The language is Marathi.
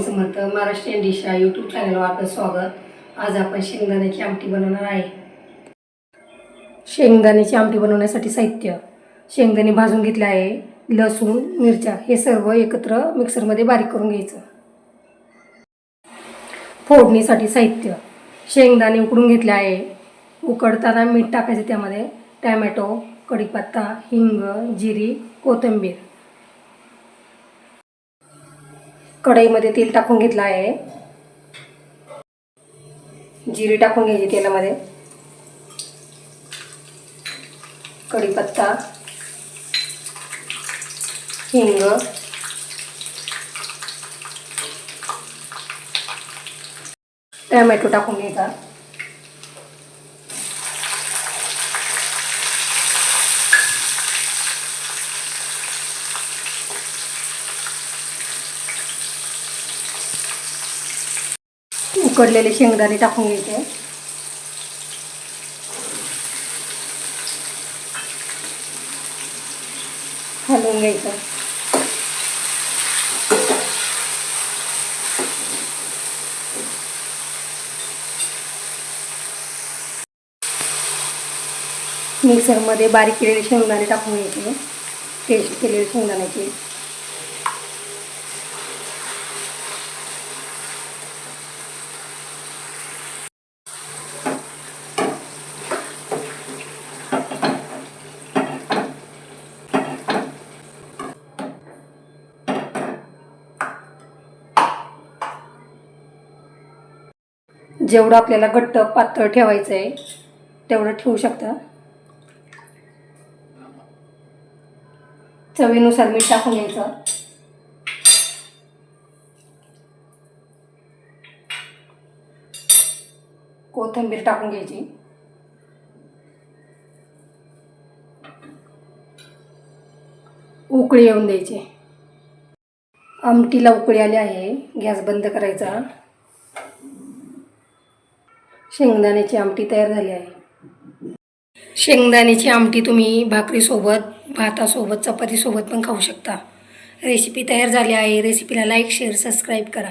स्वामी समर्थ महाराष्ट्रीयन डिश या यूट्यूब चॅनलवर आपलं स्वागत. आज आपण शेंगदाण्याची आमटी बनवणार आहे. शेंगदाण्याची आमटी बनवण्यासाठी साहित्य. शेंगदाणे भाजून घेतले आहे लसूण मिरच्या हे सर्व एकत्र मिक्सरमध्ये बारीक करून घ्यायचं. फोडणीसाठी साहित्य. शेंगदाणे उकडून घेतले आहे. उकडताना मीठ टाकायचं त्यामध्ये. टॅमॅटो कढीपत्ता हिंग जिरी कोथिंबीर. कढईमध्ये तेल टाकून घेतलं आहे. जिरी टाकून घ्यायची तेलामध्ये. कढीपत्ता. हिंग. टॅमॅटो टाकून घ्यायचा. उकडलेले शेंगदाणे टाकून घ्यायचे हलवून घ्यायचं. मिक्सरमध्ये बारीक केलेले शेंगदाणे टाकून घ्यायचे पेस्ट केलेले शेंगदाण्याची. जेवढं आपल्याला घट्ट पातळ ठेवायचं आहे तेवढं ठेवू शकता. चवीनुसार मीठ टाकून घ्यायचं. कोथिंबीर टाकून घ्यायची. उकळी येऊन द्यायची. आमटीला उकळी आली आहे गॅस बंद करायचा. शेंगदाण्याची आमटी तयार झाली आहे. शेंगदाण्याची आमटी तुम्ही भाकरीसोबत भातासोबत चपातीसोबत पण खाऊ शकता. रेसिपी तयार झाली आहे. रेसिपीला लाईक शेअर सबस्क्राईब करा.